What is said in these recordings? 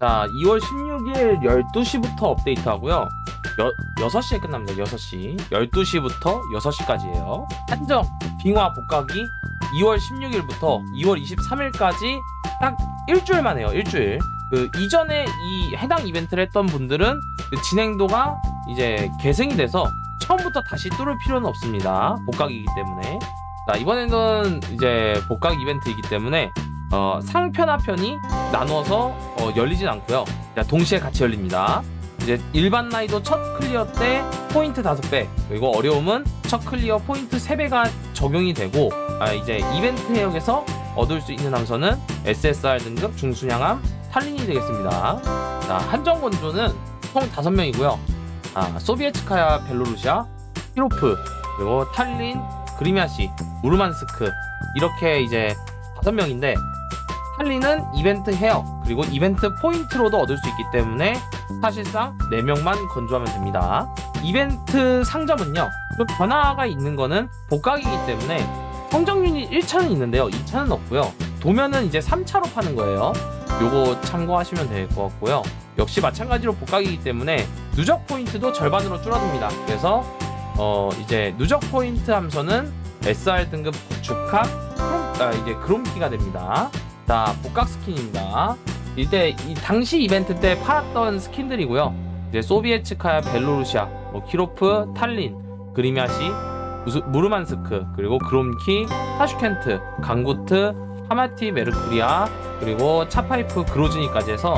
자, 2월 16일 12시부터 업데이트 하고요. 여, 6시에 끝납니다. 6시. 12시부터 6시까지예요. 한정 빙화 복각이 2월 16일부터 2월 23일까지 딱 일주일만 해요. 일주일. 그 이전에 이 해당 이벤트를 했던 분들은 그 진행도가 이제 계승이 돼서 처음부터 다시 뚫을 필요는 없습니다. 복각이기 때문에. 자, 이번에는 이제 복각 이벤트이기 때문에 어, 상편 하편이 나눠서 어, 열리진 않고요. 자, 동시에 같이 열립니다. 이제 일반 난이도 첫 클리어 때 포인트 5배 그리고 어려움은 첫 클리어 포인트 3배가 적용이 되고 아, 이제 이벤트 해역에서 얻을 수 있는 함선은 SSR 등급 중순양함 탈린이 되겠습니다. 자, 한정 건조는 총 5명이고요. 아, 소비에츠카야 벨로루시아, 히로프, 그리고 탈린, 그리미아시, 무르만스크 이렇게 이제 5명인데 탈리는 이벤트 헤어 그리고 이벤트 포인트로도 얻을 수 있기 때문에 사실상 4명만 건조하면 됩니다. 이벤트 상점은요. 좀 변화가 있는 거는 복각이기 때문에 성적 유닛 1차는 있는데요. 2차는 없고요. 도면은 이제 3차로 파는 거예요. 요거 참고하시면 될 것 같고요. 역시 마찬가지로 복각이기 때문에 누적 포인트도 절반으로 줄어듭니다. 그래서 어 이제 누적 포인트 함선은 SR 등급 구축합 아, 이제 그롬키가 됩니다. 자, 복각 스킨입니다. 이때 이 당시 이벤트 때 팔았던 스킨들이고요. 이제 소비에츠카야 벨로루시아, 뭐 키로프, 탈린, 그리미아시, 무르만스크, 그리고 그롬키, 타슈켄트, 강구트, 하마티 메르쿠리아, 그리고 차파이프 그로즈니까지 해서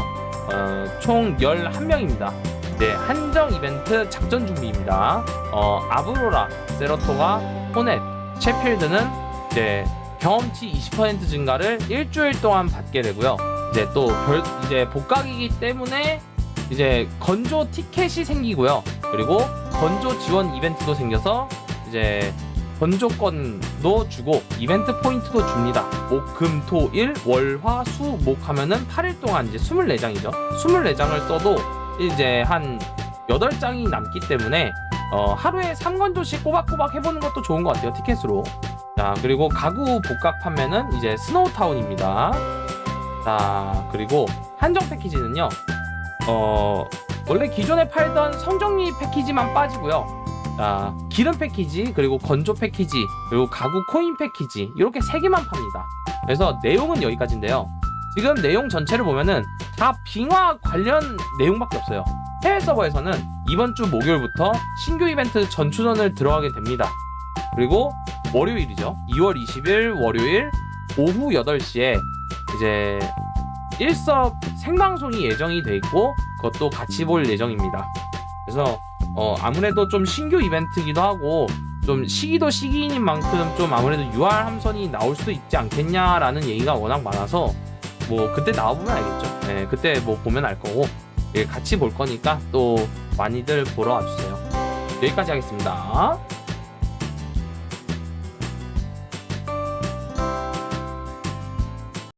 어, 총 11명입니다. 네, 한정 이벤트 작전 준비입니다. 어, 아브로라, 세로토가, 호넷, 셰필드는 이제 경험치 20% 증가를 일주일 동안 받게 되고요. 이제 또 별 이제 복각이기 때문에 이제 건조 티켓이 생기고요. 그리고 건조 지원 이벤트도 생겨서 이제 건조권도 주고 이벤트 포인트도 줍니다. 목, 금, 토, 일, 월, 화, 수, 목 하면은 8일 동안 이제 24장이죠. 24장을 써도 이제 한 8장이 남기 때문에 어, 하루에 3건조씩 꼬박꼬박 해보는 것도 좋은 것 같아요. 티켓으로. 자, 그리고 가구 복각 판매는 이제 스노우타운입니다. 자, 그리고 한정 패키지는요. 어, 원래 기존에 팔던 성정리 패키지만 빠지고요. 자, 기름 패키지, 그리고 건조 패키지, 그리고 가구 코인 패키지 이렇게 세 개만 팝니다. 그래서 내용은 여기까지인데요. 지금 내용 전체를 보면은 다 빙하 관련 내용밖에 없어요. 해외 서버에서는 이번 주 목요일부터 신규 이벤트 전추전을 들어가게 됩니다. 그리고 월요일이죠. 2월 20일 월요일 오후 8시에 이제 일섭 생방송이 예정이 돼 있고 그것도 같이 볼 예정입니다. 그래서 어 아무래도 좀 신규 이벤트기도 하고 좀 시기도 시기인 만큼 좀 아무래도 UR 함선이 나올 수도 있지 않겠냐라는 얘기가 워낙 많아서 뭐 그때 나와보면 알겠죠. 네, 그때 뭐 보면 알 거고 예, 같이 볼 거니까 또 많이들 보러 와주세요. 여기까지 하겠습니다.